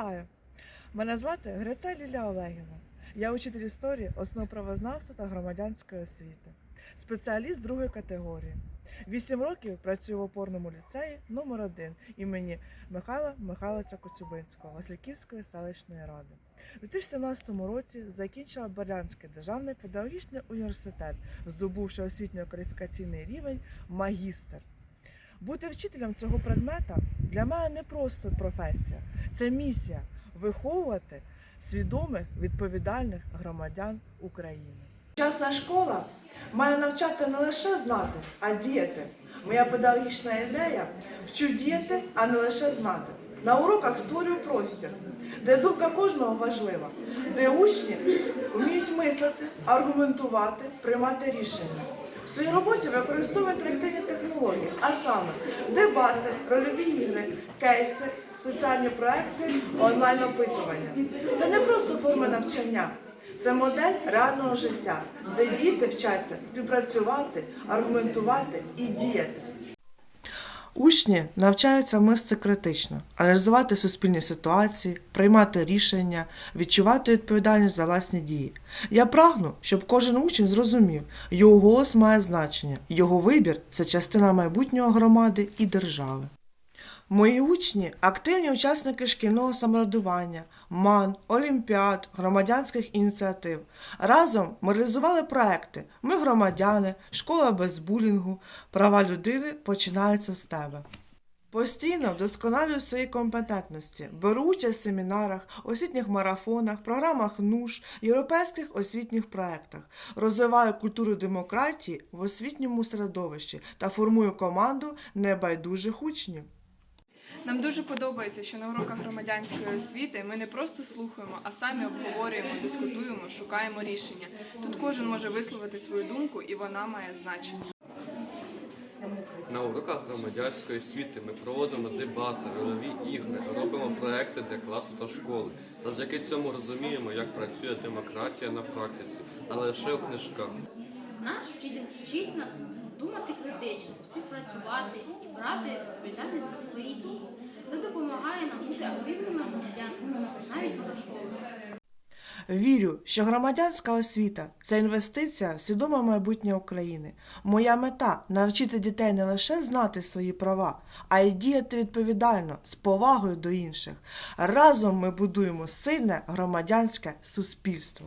Вітаю! Мене звати Гриця Лілія Олегівна. Я учитель історії, основ правознавства та громадянської освіти, спеціаліст другої категорії. Вісім років працюю в опорному ліцеї номер 1 імені Михайла Михайловича Коцюбинського Васильківської селищної ради. У 2017 році закінчила Берлянський державний педагогічний університет, здобувши освітньо-кваліфікаційний рівень магістр. Бути вчителем цього предмета для мене не просто професія, це місія виховувати свідомих відповідальних громадян України. Сучасна школа має навчати не лише знати, а діяти. Моя педагогічна ідея вчу діяти, а не лише знати. На уроках створюю простір, де думка кожного важлива, де учні вміють мислити, аргументувати, приймати рішення. В своїй роботі використовує інтерактивні технології, а саме дебати, рольові ігри, кейси, соціальні проекти, онлайн-опитування. Це не просто форма навчання, це модель реального життя, де діти вчаться співпрацювати, аргументувати і діяти. Учні навчаються мисти критично, аналізувати суспільні ситуації, приймати рішення, відчувати відповідальність за власні дії. Я прагну, щоб кожен учень зрозумів, його голос має значення, його вибір це частина майбутнього громади і держави. Мої учні активні учасники шкільного самоврядування, МАН, олімпіад, громадянських ініціатив. Разом ми реалізували проекти Ми громадяни, школа без булінгу, права людини починаються з тебе. Постійно вдосконалюю свої компетентності, беру участь в семінарах, освітніх марафонах, програмах НУШ, європейських освітніх проєктах, розвиваю культуру демократії в освітньому середовищі та формую команду небайдужих учнів. Нам дуже подобається, що на уроках громадянської освіти ми не просто слухаємо, а самі обговорюємо, дискутуємо, шукаємо рішення. Тут кожен може висловити свою думку, і вона має значення. На уроках громадянської освіти ми проводимо дебати, рольові ігри, робимо проекти для класу та школи. Завдяки цьому розуміємо, як працює демократія на практиці, а не лише у книжках. Наш вчитель вчить нас думати критично, співпрацювати і брати відповідальність за свої дії. Це допомагає нам бути активними громадянами, навіть поза школою. Вірю, що громадянська освіта це інвестиція в свідоме майбутнє України. Моя мета навчити дітей не лише знати свої права, а й діяти відповідально з повагою до інших. Разом ми будуємо сильне громадянське суспільство.